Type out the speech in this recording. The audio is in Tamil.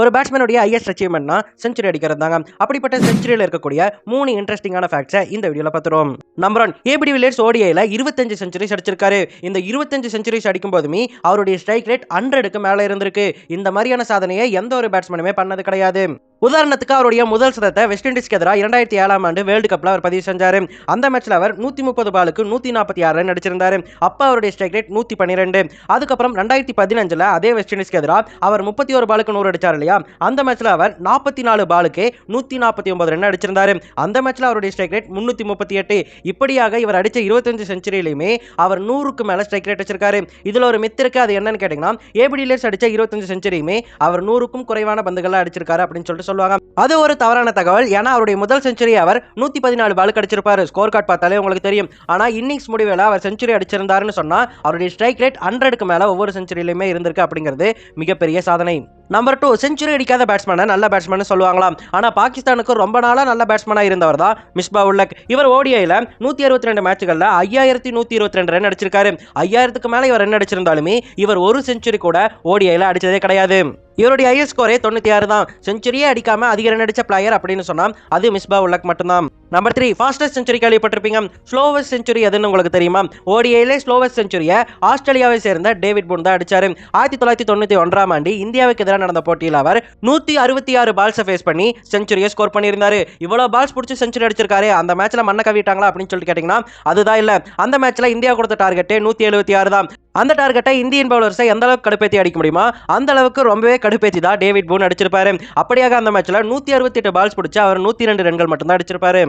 ஒரு பேட்ஸ்மேனுடைய ஹையஸ்ட் அச்சீவ்மெண்ட்னா செஞ்சுரி அடிக்கிறது தாங்க அப்படிப்பட்ட செஞ்சுரியில் இருக்கக்கூடிய மூணு இன்ட்ரெஸ்டிங்கான ஃபேக்ட்ஸை இந்த வீடியோவில் பார்த்துருவோம். Number one AB de Villiers ஓடிஐல இருபத்தஞ்சு செஞ்சுரிஸ் அடிச்சிருக்காரு. இந்த இருபத்தஞ்சு செஞ்சுரிஸ் அடிக்கும் போதுமே அவருடைய ஸ்ட்ரைக் ரேட் ஹண்ட்ரடுக்கு மேலே இருந்திருக்கு. இந்த மாதிரியான சாதனையை எந்த ஒரு பேட்ஸ்மேனுமே பண்ணது கிடையாது. உதாரணத்துக்கு அவருடைய முதல் சதத்தை வெஸ்ட் இண்டீஸ்க்கு எதிராக இரண்டாயிரத்தி ஏழாம் ஆண்டு வேர்ல்டு கப்பில் அவர் பதிவு செஞ்சார். அந்த மேட்ச்சில் அவர் நூற்றி முப்பது பாலுக்கு நூற்றி நாற்பத்தி ஆறு ரன் அடிச்சிருந்தார். அப்போ அவருடைய ஸ்ட்ரைக் ரேட் நூற்றி பன்னிரெண்டு. அதுக்கப்புறம் ரெண்டாயிரத்தி பதினஞ்சில் அதே வெஸ்ட் இண்டீஸ்க்கு எதிராக அவர் முப்பத்தி ஒரு பாலுக்கு நூறு அடிச்சார் இல்லையா? அந்த மேட்ச்சில் அவர் நாற்பத்தி நாலு பாலுக்கு நூற்றி நாற்பத்தி ஒன்பது ரன் அடிச்சிருந்தார். அந்த மேட்ச்சில் அவருடைய ஸ்ட்ரைக் ரேட் முன்னூற்றி முப்பத்தி எட்டு. இப்படியாக இவர் அடிச்ச இருபத்தஞ்சு செஞ்சுரியிலையுமே அவர் நூறுக்கு மேலே ஸ்ட்ரைக் ரேட் வச்சிருக்காரு. இதில் ஒரு மித்து இருக்குது அது என்னன்னு கேட்டிங்கன்னா ஏபிடி லேஸ் அடிச்ச இருபத்தஞ்சு செஞ்சுரியுமே அவர் நூறுக்கும் குறைவான பந்துகளாக அடிச்சிருக்காரு அப்படின்னு சொல்லிட்டு சொல்லுவாங்க. அது ஒரு தவறான தகவல். ஏன்னா அவருடைய முதல் செஞ்சுரி அவர் நூற்றி பதினாலு பாலுக்கு அடிச்சிருப்பாரு. ஸ்கோர் கார்டு பார்த்தாலே உங்களுக்கு தெரியும். ஆனால் இன்னிங்ஸ் முடிவில் அவர் செஞ்சுரி அடிச்சிருந்தாருன்னு சொன்னால் அவருடைய ஸ்ட்ரைக் ரேட் ஹண்ட்ரடுக்கு மேலே ஒவ்வொரு செஞ்சுரியிலுமே இருந்திருக்கு அப்படிங்கிறது மிகப்பெரிய சாதனை. நம்பர் டூ செஞ்சுரி அடிக்காத பேட்ஸ்மேனை நல்ல பேட்ஸ்மேன் சொல்லுவாங்களாம். ஆனால் பாகிஸ்தானுக்கு ரொம்ப நாளாக நல்ல பேட்ஸ்மேனாக இருந்தவர் தான் மிஸ்பா உல்லக் இவர் ஓடிஐயில் நூற்றி அறுபத்தி ரெண்டு மேட்ச்களில் ஐயாயிரத்தி நூற்றி இருபத்தி ரெண்டு ரன் அடிச்சிருக்காரு. ஐயாயிரத்துக்கு மேலே இவர் ரன் அடிச்சிருந்தாலுமே இவர் ஒரு செஞ்சுரி கூட ஓடிஐயில் அடிச்சதே கிடையாது. இவருடைய ஐஎஸ் ஸ்கோரே தொண்ணூற்றி ஆறு தான். செஞ்சுரியே அடிக்காம அதிக ரன் அடிச்ச பிளேயர் அப்படின்னு சொன்னால் அது மிஸ்பா உலக் மட்டும்தான். நம்பர் த்ரீ ஃபாஸ்டஸ்ட் செஞ்சுரி கேள்விப்பட்டிருப்பீங்க. ஸ்லோவஸ்ட் செஞ்சுரி எதுன்னு உங்களுக்கு தெரியுமா? ஓடிஐலே ஸ்லோவஸ்ட் செஞ்சுரியை ஆஸ்திரேலியாவை சேர்ந்த டேவிட் பூன் தான் அடிச்சாரு. ஆயிரத்தி தொள்ளாயிரத்தி தொண்ணூற்றி ஒன்றாம் ஆண்டு இந்தியாவுக்கு எதிராக நடந்த போட்டியில் அவர் நூற்றி அறுபத்தி ஆறு பால்ஸை ஃபேஸ் பண்ணி செஞ்சுரியை ஸ்கோர் பண்ணியிருந்தாரு. இவ்வளோ பால்ஸ் பிடிச்சி செஞ்சுரி அடிச்சிருக்காரு அந்த மேட்ச்ல மண்ணை கவிட்டாங்களா அப்படின்னு சொல்லிட்டு கேட்டிங்கன்னா அதுதான் இல்லை. அந்த மேட்ச்ல இந்தியா கொடுத்த டார்கெட்டே நூற்றி எழுபத்தி ஆறு தான். அந்த டார்கெட்டை இந்தியன் பவுலர்ஸை எந்த அளவுக்கு கடுப்பேற்றி அடிக்க முடியுமா அந்த அளவுக்கு ரொம்பவே கடுப்பேற்றி தான் டேவிட் பூன் அடிச்சிருப்பாரு. அப்படியாக அந்த மேட்ச்ல நூற்றி அறுபத்தி எட்டு பால்ஸ் பிடிச்சி அவர் நூற்றி ரெண்டு ரன்கள் மட்டும்தான் அடிச்சிருப்பாரு.